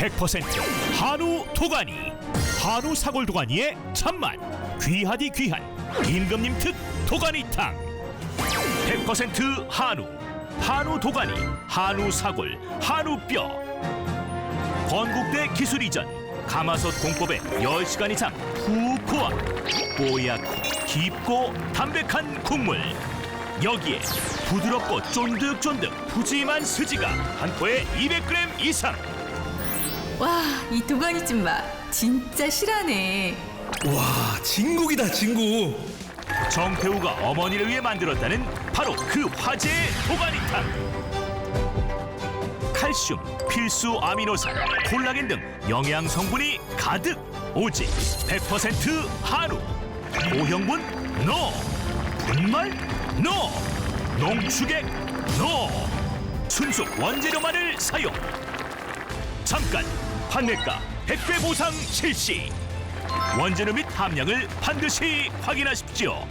100% 한우 도가니. 한우 사골 도가니의 참맛. 귀하디 귀한. 임금님 특 도가니탕. 100% 한우. 한우 도가니. 한우 사골. 한우 뼈. 건국대 기술 이전. 가마솥 공법에 10시간 이상 푹 고아 뽀얗고 깊고 담백한 국물. 여기에 부드럽고 쫀득쫀득 푸짐한 스지가 한 포에 200g 이상. 와, 이 도가니찜 맛 진짜 실하네. 와 진국이다 진국. 정태우가 어머니를 위해 만들었다는 바로 그 화제의 도가니탕. 칼슘, 필수 아미노산, 콜라겐 등 영양 성분이 가득. 오직 100% 한우 고형분 노. 분말 노. 농축액 노. 순수 원재료만을 사용. 잠깐 판매가 100배 보상 실시 원재료 및 함량을 반드시 확인하십시오.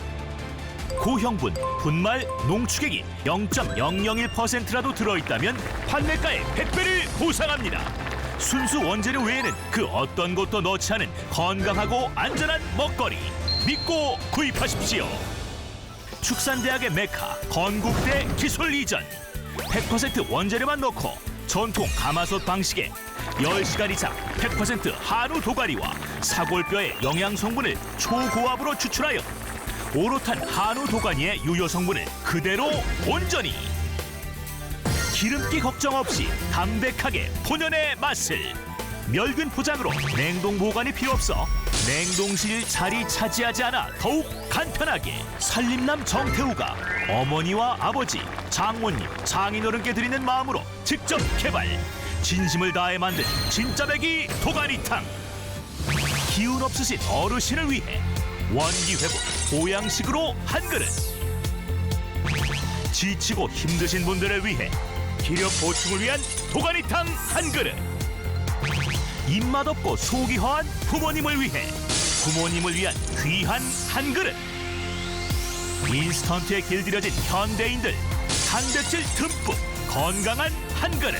고형분, 분말, 농축액이 0.001%라도 들어있다면 판매가의 100배를 보상합니다. 순수 원재료 외에는 그 어떤 것도 넣지 않은 건강하고 안전한 먹거리 믿고 구입하십시오. 축산대학의 메카 건국대 기술 이전 100% 원재료만 넣고 전통 가마솥 방식의 10시간 이상 100% 한우 도가리와 사골뼈의 영양 성분을 초고압으로 추출하여 오롯한 한우 도가니의 유효 성분을 그대로 온전히 기름기 걱정 없이 담백하게 본연의 맛을 멸균 포장으로 냉동 보관이 필요 없어 냉동실 자리 차지하지 않아 더욱 간편하게 살림남 정태우가 어머니와 아버지, 장모님, 장인어른께 드리는 마음으로 직접 개발 진심을 다해 만든 진짜 배기 도가니탕. 기운 없으신 어르신을 위해 원기 회복 보양식으로 한 그릇. 지치고 힘드신 분들을 위해 기력 보충을 위한 도가니탕 한 그릇 입맛 없고 속이 허한 부모님을 위해 부모님을 위한 귀한 한 그릇. 인스턴트에 길들여진 현대인들 단백질 듬뿍 건강한 한 그릇.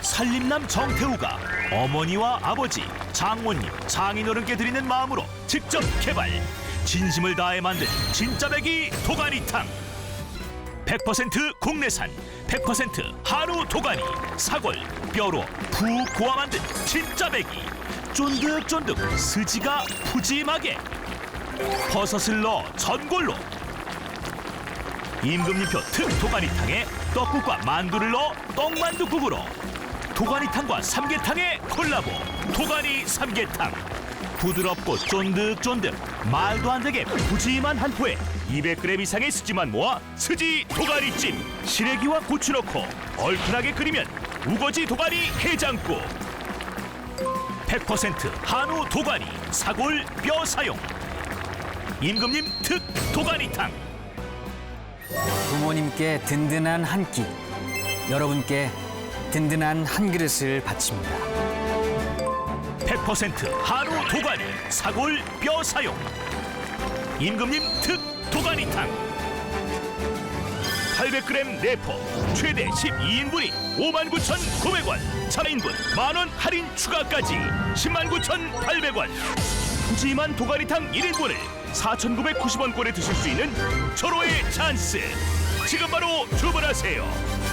살림남 정태우가 어머니와 아버지, 장모님, 장인어른께 드리는 마음으로 직접 개발. 진심을 다해 만든 진짜 배기 도가니탕. 100% 국내산 100% 한우 도가니 사골 뼈로 푹 고아 만든 진짜 배기 쫀득쫀득 스지가 푸짐하게 버섯을 넣어 전골로 임금님표 특 도가니탕에 떡국과 만두를 넣어 떡만두국으로 도가니탕과 삼계탕의 콜라보. 도가니 삼계탕. 부드럽고 쫀득쫀득 말도 안 되게 푸짐한 한 포에 200g 이상의 스지만 모아 스지 도가니찜. 시래기와 고추 넣고 얼큰하게 끓이면 우거지 도가니 해장국. 100% 한우 도가니 사골 뼈 사용. 임금님 특 도가니탕. 부모님께 든든한 한 끼, 여러분께 든든한 한 그릇을 바칩니다. 100% 한우 도가니 사골 뼈 사용. 임금님 특 도가니탕. 800g 내포 최대 12인분이 59,900원. 차례인분 만원 할인 추가까지 109,800원. 푸짐한 도가니탕 1인분을 4,990원권에 드실 수 있는 절호의 찬스. 지금 바로 주문하세요